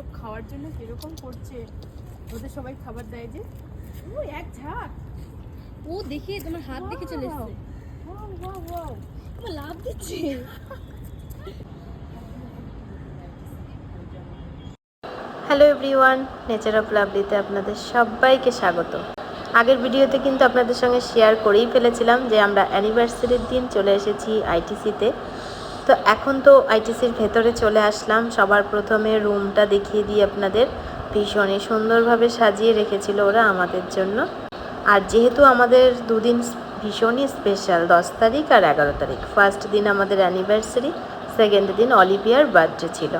সব খাওয়ার জন্য কীরকম করছে ওদের সবাই খাবার দেয় যে ও এক ঝাঁক! ও দেখে তোমার হাত দেখে চলে এসছে। ওয়াও ওয়াও ওয়াও আমার লাভ দিচ্ছে। হ্যালো এভরিওয়ান নেচার অফ লাভলিতে আপনাদের সবাইকে স্বাগত। আগের ভিডিওতে কিন্তু আপনাদের সঙ্গে শেয়ার করেই ফেলেছিলাম যে আমরা অ্যানিভার্সারির দিন চলে এসেছি আইটিসিতে তো এখন তো আইটিসির ভেতরে চলে আসলাম। সবার প্রথমে রুমটা দেখিয়ে দিই আপনাদের। ভীষণই সুন্দরভাবে সাজিয়ে রেখেছিল ওরা আমাদের জন্য। আর যেহেতু আমাদের দুদিন ভীষণই স্পেশাল দশ তারিখ আর এগারো তারিখ। ফার্স্ট দিন আমাদের অ্যানিভার্সারি সেকেন্ড দিন অলিভিয়ার বার্থডে ছিল।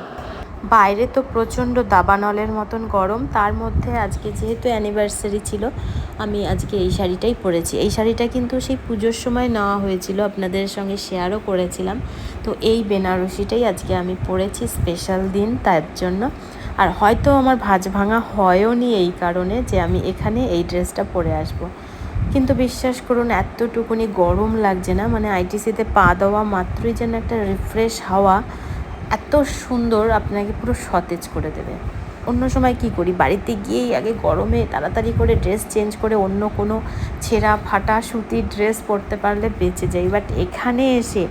বাইরে তো প্রচণ্ড দাবানলের মতন গরম, তার মধ্যে আজকে যেহেতু অ্যানিভার্সারি ছিল, আমি আজকে এই শাড়িটাই পরেছি। এই শাড়িটা কিন্তু সেই পুজোর সময় নেওয়া হয়েছিল, আপনাদের সঙ্গে শেয়ারও করেছিলাম। তো এই বেনারসিটাই আজকে আমি পরেছি স্পেশাল দিন তার জন্য। আর হয়তো আমার ভাঁজ ভাঙা হয়ও নি এই কারণে যে আমি এখানে এই ড্রেসটা পরে আসব। কিন্তু বিশ্বাস করুন, এতটুকুনি গরম লাগছে না মানে আইটিসিতে পা দেওয়া মাত্রই যেন একটা রিফ্রেশ হাওয়া। এত সুন্দর আপনাকে পুরো সতেজ করে দেবে। অন্য সময় কি করি? বাড়িতে গিয়েই আগে গরমে তাড়াতাড়ি করে ড্রেস চেঞ্জ করে অন্য কোনো ছেঁড়া ফাটা সুতির ড্রেস পরতে পারলে বেঁচে যাই। বাট এখানে এসে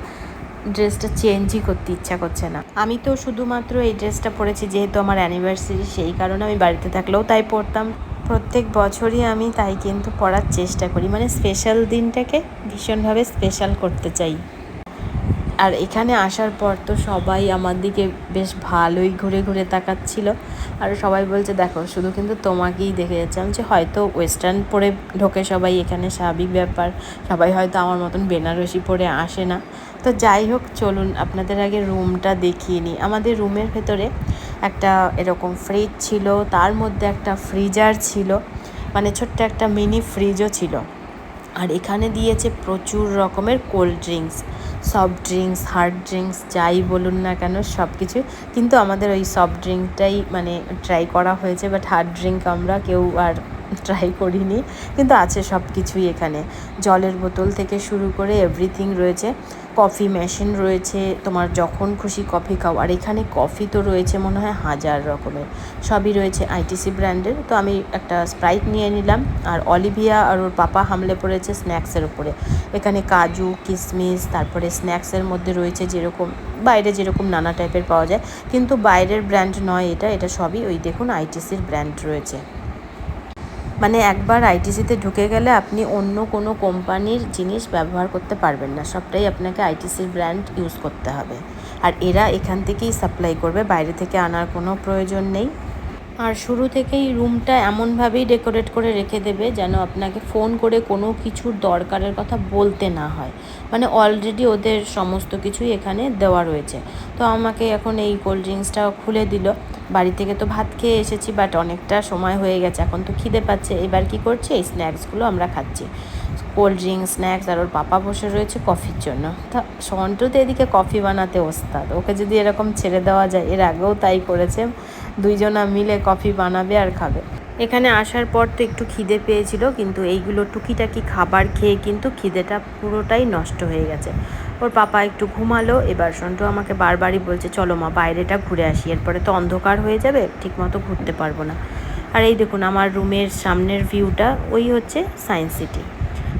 ড্রেসটা চেঞ্জই করতে ইচ্ছা করছে না। আমি তো শুধুমাত্র এই ড্রেসটা পরেছি যেহেতু আমার অ্যানিভার্সারি সেই কারণে আমি বাড়িতে থাকলেও তাই পরতাম। প্রত্যেক বছরই আমি তাই কিন্তু পড়ার চেষ্টা করি। মানে স্পেশাল দিনটাকে ভীষণভাবে স্পেশাল করতে চাই। আর এখানে আসার পর তো সবাই আমার দিকে বেশ ভালোই ঘুরে ঘুরে তাকাচ্ছিল। আর সবাই বলছে, দেখো, শুধু কিন্তু তোমাকেই দেখে যাচ্ছে। আমি যে হয়তো ওয়েস্টার্ন পরে ঢোকে সবাই, এখানে স্বাভাবিক ব্যাপার। সবাই হয়তো আমার মতন বেনারসি পরে আসে না। তো যাই হোক, চলুন আপনাদের আগে রুমটা দেখিয়ে নিই। আমাদের রুমের ভেতরে একটা এরকম ফ্রিজ ছিল, তার মধ্যে একটা ফ্রিজার ছিল মানে ছোট্ট একটা মিনি ফ্রিজও ছিল। আর এখানে দিয়েছে প্রচুর রকমের cold drinks soft drinks hard drinks যাই বলুন না কেন সব কিছু। কিন্তু আমাদের ওই সফট ড্রিঙ্কটাই মানে ট্রাই করা হয়েছে বাট হার্ড ড্রিঙ্ক আমরা কেউ আর ট্রাই করিনি, কিন্তু আছে সব কিছুই এখানে। জলের বোতল থেকে শুরু করে এভরিথিং রয়েছে কফি মেশিন রয়েছে, তোমার যখন খুশি কফি খাও। আর এখানে কফি তো রয়েছে মনে হয় হাজার রকমের। সবই রয়েছে আইটিসি ব্র্যান্ডের তো আমি একটা স্প্রাইট নিয়ে নিলাম, আর অলিভিয়া আর ওর পাপা হামলে পড়েছে স্ন্যাক্সের উপরে। এখানে কাজু কিশমিশ তারপরে স্ন্যাক্সের মধ্যে রয়েছে যেরকম, বাইরে যেরকম নানা টাইপের পাওয়া যায়, কিন্তু বাইরের ব্র্যান্ড নয় এটা এটা সবই ওই দেখুন আইটিসির ব্র্যান্ড রয়েছে। মানে একবার আইটিসিতে ঢুকে গেলে আপনি অন্য কোনো কোম্পানির জিনিস ব্যবহার করতে পারবেন না। সবটাই আপনাকে আইটিসির ব্র্যান্ড ইউজ করতে হবে। আর এরা এখান থেকেই সাপ্লাই করবে, বাইরে থেকে আনার কোনো প্রয়োজন নেই। আর শুরু থেকেই রুমটা এমনভাবেই ডেকোরেট করে রেখে দেবে যেন আপনাকে ফোন করে কোনো কিছুর দরকারের কথা বলতে না হয়। মানে অলরেডি ওদের সমস্ত কিছুই এখানে দেওয়া রয়েছে। তো আমাকে এখন এই কোল্ড ড্রিঙ্কসটা খুলে দিল। বাড়ি থেকে তো ভাত খেয়ে এসেছি বাট অনেকটা সময় হয়ে গেছে। এখন তো খিদে পাচ্ছে। এবার কি করছে? এই স্ন্যাক্সগুলো আমরা খাচ্ছি। কোল্ড ড্রিঙ্কস স্ন্যাক্স আর ওর পাপা বসে রয়েছে কফির জন্য। তা সন্টু তো এদিকে কফি বানাতে ওস্তাদ। ওকে যদি এরকম ছেড়ে দেওয়া যায়, এর আগেও তাই করেছে। দুইজনা মিলে কফি বানাবে আর খাবে। এখানে আসার পর তো একটু খিদে পেয়েছিল, কিন্তু এইগুলো টুকিটাকি খাবার খেয়ে কিন্তু খিদেটা পুরোটাই নষ্ট হয়ে গেছে। ওর পাপা একটু ঘুমালো, এবার সন্টু আমাকে বারবারই বলছে, চলো মা, বাইরেটা ঘুরে আসি, এরপরে তো অন্ধকার হয়ে যাবে, ঠিকমতো ঘুরতে পারব না। আর এই দেখুন, আমার রুমের সামনের ভিউটা ওই হচ্ছে সায়েন্স সিটি।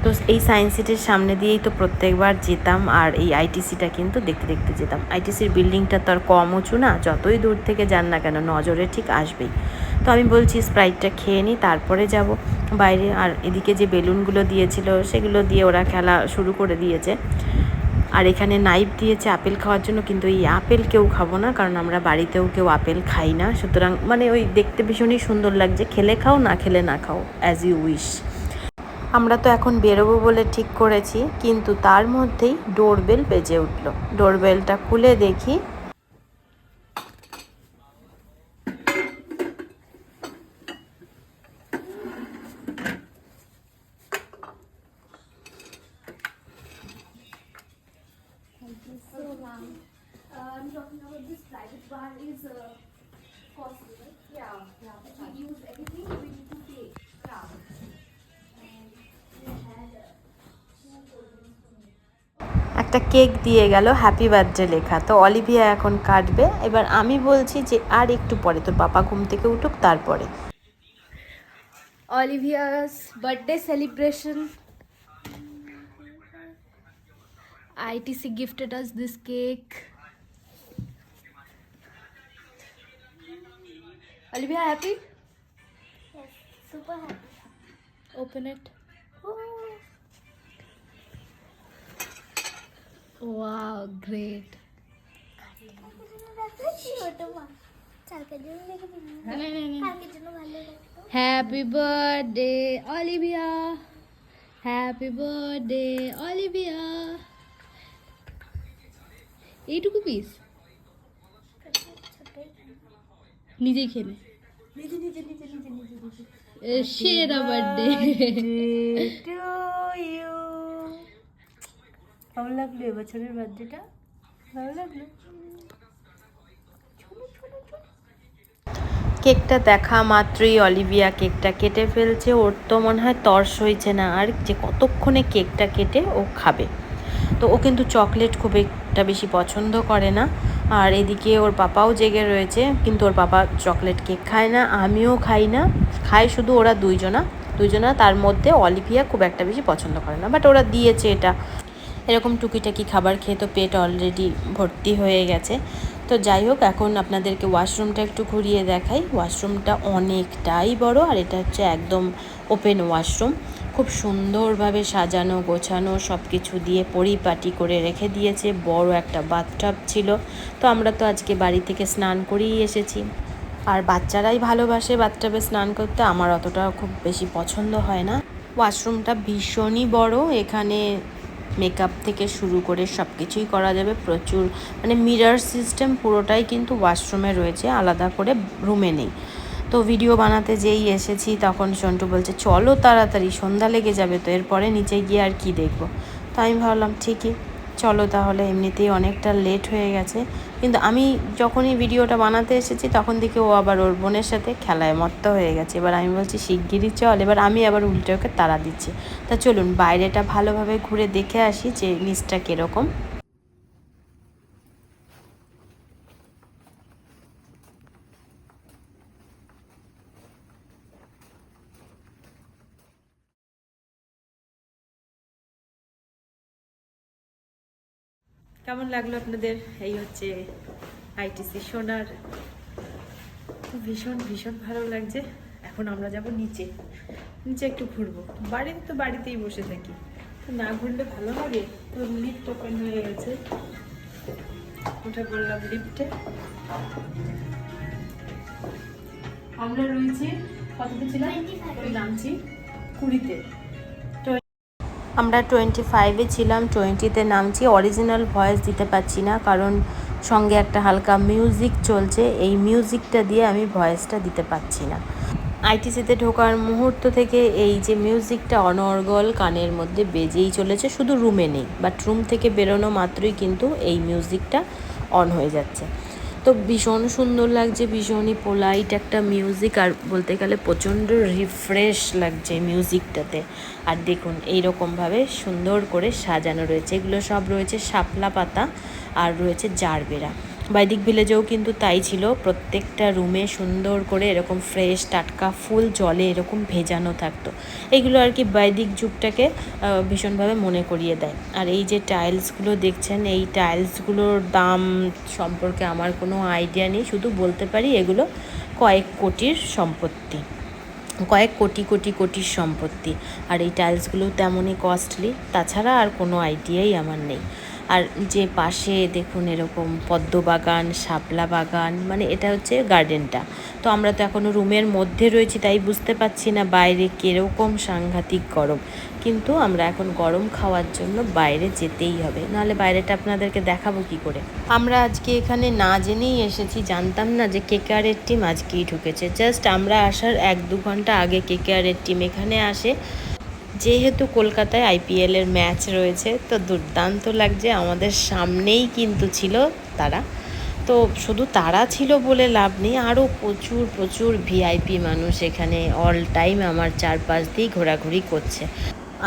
তো এই সায়েন্স সিটির সামনে দিয়েই তো প্রত্যেকবার যেতাম আর এই আইটিসিটা কিন্তু দেখতে দেখতে যেতাম। আইটিসির বিল্ডিংটা তো আর কম উঁচু না, যতই দূর থেকে যান না কেন, নজরে ঠিক আসবেই। তো আমি বলছি স্প্রাইটটা খেয়ে নিই তারপরে যাব। বাইরে আর এদিকে যে বেলুনগুলো দিয়েছিল, সেগুলো দিয়ে ওরা খেলা শুরু করে দিয়েছে। আর এখানে নাইফ দিয়েছে আপেল খাওয়ার জন্য, কিন্তু এই আপেল কেউ খাব না, কারণ আমরা বাড়িতেও কেউ আপেল খাই না। সুতরাং মানে ওই দেখতে ভীষণই সুন্দর লাগছে। খেলে খাও, না খেলে না খাও অ্যাজ ইউ উইশ আমরা তো এখন বেরোবো বলে ঠিক করেছি কিন্তু তার মধ্যেই ডোরবেল বেজে উঠল। ডোরবেলটা খুলে দেখি। I'm talking about this private bar is uh, costly, একটা কেক দিয়ে গেল হ্যাপি বার্থডে লেখা। তো অলিভিয়া এখন কাটবে। এবার আমি বলছি যে আর একটু পরে তোর বাবা ঘুম থেকে উঠুক তারপরে। Olivia's birthday celebration. ITC gifted us this cake. Olivia happy super happy open it ভালো লাগতো Happy birthday, Olivia. Happy birthday, Olivia. এইটুকু পিস নিজেই খেয়ে নে সেরা বার্থডে ভালো লাগল এবছরের বার্থডেটা? ভালো লাগল? কেকটা দেখা মাত্রই অলিভিয়া কেকটা কেটে ফেলছে। ওর তো মনে হয় তর্স হয়েছে না। আর যে কতক্ষণে কেকটা কেটে ও খাবে। তো ও কিন্তু চকলেট খুব একটা বেশি পছন্দ করে না। আর এদিকে ওর পাপাও জেগে রয়েছে। কিন্তু ওর পাপা চকলেট কেক খায় না। আমিও খাই না। খায় শুধু ওরা দুইজনা। দুইজনা তার মধ্যে অলিভিয়া খুব একটা বেশি পছন্দ করে না। বাট ওরা দিয়েছে এটা। এরকম টুকিটাকি খাবার খেয়ে তো পেট অলরেডি ভর্তি হয়ে গেছে। তো যাই হোক, এখন আপনাদেরকে ওয়াশরুমটা একটু ঘুরিয়ে দেখাই। ওয়াশরুমটা অনেকটাই বড় আর এটা হচ্ছে একদম ওপেন ওয়াশরুম খুব সুন্দরভাবে সাজানো, গোছানো সব কিছু দিয়ে পরিপাটি করে রেখে দিয়েছে। বড় একটা বাথটাব ছিল। তো আমরা তো আজকে বাড়ি থেকে স্নান করেই এসেছি। আর বাচ্চারাই ভালোবাসে বাথটাবে স্নান করতে। আমার অতটা খুব বেশি পছন্দ হয় না। ওয়াশরুমটা ভীষণই বড়। এখানে মেকআপ থেকে শুরু করে সব কিছুই করা যাবে। প্রচুর মানে মিরার সিস্টেম পুরোটাই কিন্তু ওয়াশরুমে রয়েছে, আলাদা করে রুমে নেই। তো ভিডিও বানাতে যেই এসেছি, তখন সন্টু বলছে, চলো তাড়াতাড়ি, সন্ধ্যা লেগে যাবে তো, এরপরে নিচে গিয়ে আর কি দেখব? তো আমি ভাবলাম, ঠিকই, চলো তাহলে। এমনিতেই অনেকটা লেট হয়ে গেছে। কিন্তু আমি যখনই ভিডিওটা বানাতে এসেছি, তখন দেখি ও আবার ওর বোনের সাথে খেলায় মত্ত হয়ে গেছে। এবার আমি বলছি, শিগগিরই চল। এবার আমি আবার উল্টে ওকে তাড়া দিচ্ছি। তা চলুন, বাইরেটা ভালোভাবে ঘুরে দেখে আসি যে নিচটা কীরকম। কেমন লাগল আপনাদের? এই হচ্ছে আইটিসি সোনার। ভীষণ ভীষণ ভালো লাগছে। এখন আমরা যাব নিচে। নিচে একটু ঘুরবো। বাড়িতে তো বাড়িতেই বসে থাকি। তো না ঘুরলে ভালো লাগে তো লিফট ওপেন হয়ে গেছে। উঠে পড়লাম লিফটে আমরা রয়েছি কততে ছিলাম? নামছি কুড়িতে। আমরা টোয়েন্টি ফাইভে ছিলাম টোয়েন্টিতে নামছি অরিজিনাল ভয়েস দিতে পারছি না, কারণ সঙ্গে একটা হালকা মিউজিক চলছে, এই মিউজিকটা দিয়ে আমি ভয়েসটা দিতে পারছি না। আইটিসিতে ঢোকার মুহূর্ত থেকে এই যে মিউজিকটা অনর্গল কানের মধ্যে বেজেই চলেছে, শুধু রুমে নেই বাট রুম থেকে বেরোনো মাত্রই কিন্তু এই মিউজিকটা অন হয়ে যাচ্ছে। তো ভীষণ সুন্দর লাগছে, ভীষণই পোলাইট একটা মিউজিক আর বলতে গেলে প্রচণ্ড রিফ্রেশ লাগছে মিউজিকটাতে আর দেখুন, এইরকমভাবে সুন্দর করে সাজানো রয়েছে। এগুলো সব রয়েছে শাপলা পাতা, আর রয়েছে জারবেরা। বাইদিক ভিলেজেও কিন্তু তাই ছিল। প্রত্যেকটা রুমে সুন্দর করে এরকম ফ্রেশ টাটকা ফুল, জলে এরকম ভেজানো থাকতো। এগুলো আর কি বৈদিক যুগটাকে ভীষণভাবে মনে করিয়ে দেয়। আর এই যে টাইলসগুলো দেখছেন, এই টাইলসগুলোর দাম সম্পর্কে আমার কোনো আইডিয়া নেই। শুধু বলতে পারি এগুলো কয়েক কোটির সম্পত্তি। কয়েক কোটি কোটি, কোটির সম্পত্তি। আর এই টাইলসগুলো তেমনই কস্টলি তাছাড়া আর কোনো আইডিয়াই আমার নেই। আর যে পাশে দেখুন এরকম পদ্ম বাগান, শাপলা বাগান মানে এটা হচ্ছে গার্ডেনটা তো আমরা তো এখনও রুমের মধ্যে রয়েছি, তাই বুঝতে পারছি না বাইরে কীরকম সাংঘাতিক গরম। কিন্তু আমরা এখন গরম খাওয়ার জন্য বাইরে যেতেই হবে। নাহলে বাইরেটা আপনাদেরকে দেখাবো কি করে। আমরা আজকে এখানে না জেনেই এসেছি, জানতাম না যে কেকেআরের টিম আজকেই ঢুকেছে। জাস্ট আমরা আসার এক দু ঘণ্টা আগে কেকেআরের টিম এখানে আসে। যেহেতু কলকাতায় আইপিএলের ম্যাচ রয়েছে, তো দুর্দান্ত লাগছে। আমাদের সামনেই কিন্তু ছিল তারা। তো শুধু তারা ছিল বলে লাভ নেই আরও প্রচুর প্রচুর ভিআইপি মানুষ এখানে অল টাইম আমার চারপাশ দিয়েই ঘোরাঘুরি করছে।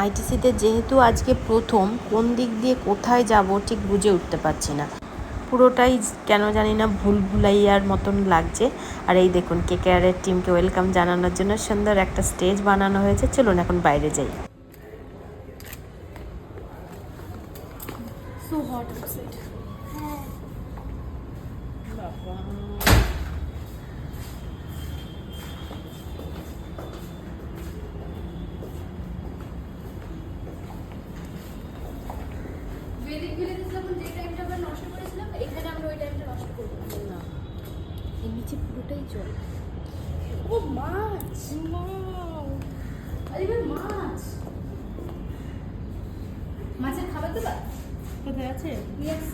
আইটিসিতে যেহেতু আজকে প্রথম, কোন দিক দিয়ে কোথায় যাব ঠিক বুঝে উঠতে পারছি না। পুরোটাই কেন জানি না ভুল ভুলাইয়ার মতন লাগছে। আর এই দেখুন কে কেয়ারের টিমকে ওয়েলকাম জানানোর জন্য সুন্দর একটা স্টেজ বানানো হয়েছে। চলুন এখন বাইরে যাই। So hot outside. হ্যাঁ। দেবা কোথায় আছে ইয়েস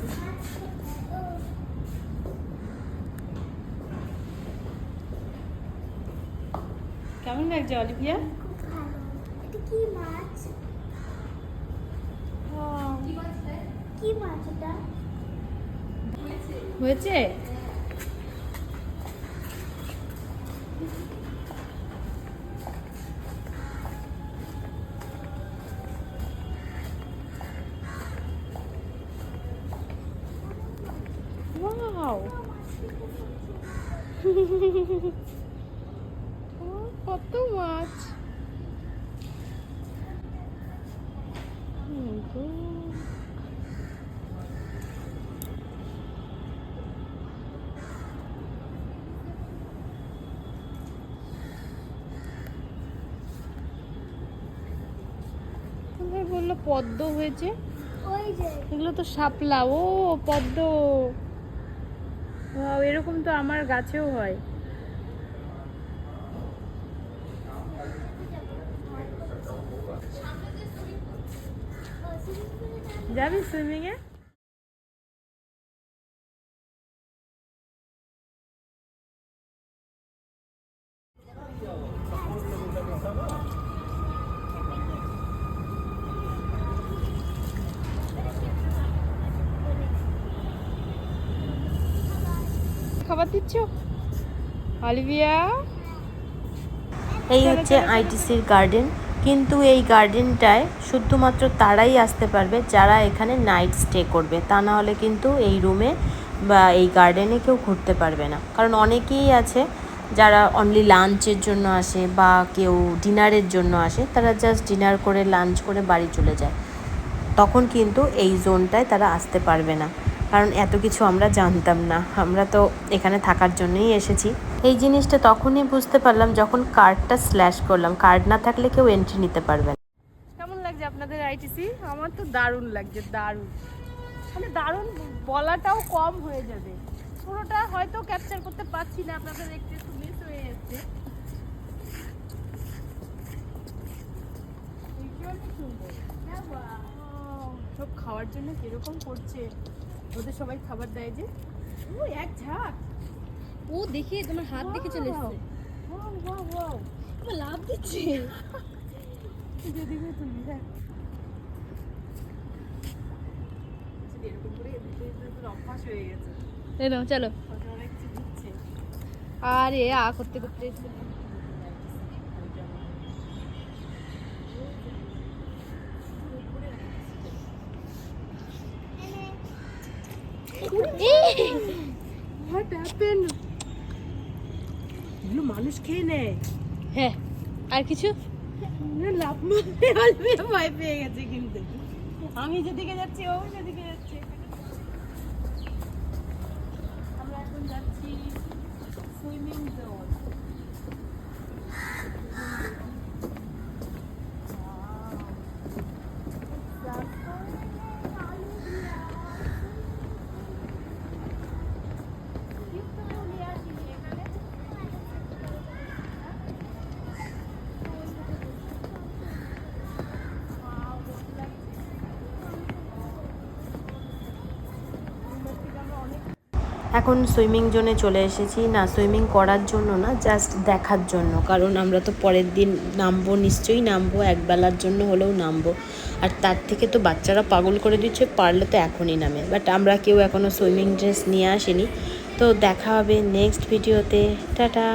কেমন লাগছে অলিভিয়া কি মাছ কি মাছ দেয় কি মাছ এটা হয়েছে বলল পদ্ম হয়েছে। এগুলো তো শাপলা। ও পদ্ম। এরকম তো আমার গাছেও হয়। যাবি সুইমিং খাবার দিচ্ছ? অলিভিয়া এই হচ্ছে আইটিসির গার্ডেন। কিন্তু এই গার্ডেনটায় শুধুমাত্র তারাই আসতে পারবে যারা এখানে নাইট স্টে করবে। তা না হলে কিন্তু এই রুমে বা এই গার্ডেনে কেউ ঘুরতে পারবে না। কারণ অনেকেই আছে যারা অনলি লাঞ্চের জন্য আসে বা কেউ ডিনারের জন্য আসে, তারা জাস্ট ডিনার করে লাঞ্চ করে বাড়ি চলে যায়। তখন কিন্তু এই জোনটায় তারা আসতে পারবে না। কারণ এত কিছু আমরা জানতাম না। আমরা তো এখানে থাকার জন্যই এসেছি। এই জিনিসটা তখনই বুঝতে পারলাম যখন কার্ডটা স্ল্যাশ করলাম। কার্ড না থাকলে কেউ এন্ট্রি নিতে পারবে না। কেমন লাগছে আপনাদের আইটিসি আমার তো দারুণ লাগছে দারুণ। মানে দারুণ বলাটাও কম হয়ে যাবে। পুরোটা হয়তো ক্যাপচার করতে পারছি না আপনাদের একটু একটু মিস হয়ে যাচ্ছে। Wow, সব খাওয়ার জন্য কীরকম করছে? ওদের সবাই খাবার দেয় যে ও এক ঝাঁক। ও দেখে তোমার হাত দেখে চলে এসেছে। লাভ দিচ্ছে। যদি তুলি হ্যাঁ। চলো। আরে আ করতে করতে। What happened? এগুলো মানুষ খেয়ে নেয়। হ্যাঁ আর কিছু? লাভ মারতে ভয় পেয়ে গেছে কিন্তু। আমি যেদিকে যাচ্ছি ও সেদিকে এখন সুইমিং জোনে চলে এসেছি। না, সুইমিং করার জন্য না জাস্ট দেখার জন্য। কারণ আমরা তো পরের দিন নামবো, নিশ্চয়ই নামবো, একবেলার জন্য হলেও নামবো। আর তার থেকে তো বাচ্চারা পাগল করে দিচ্ছে, পারলে তো এখনই নামে। বাট আমরা কেউ এখনও সুইমিং ড্রেস নিয়ে আসিনি। তো দেখা হবে নেক্সট ভিডিওতে। টাটা!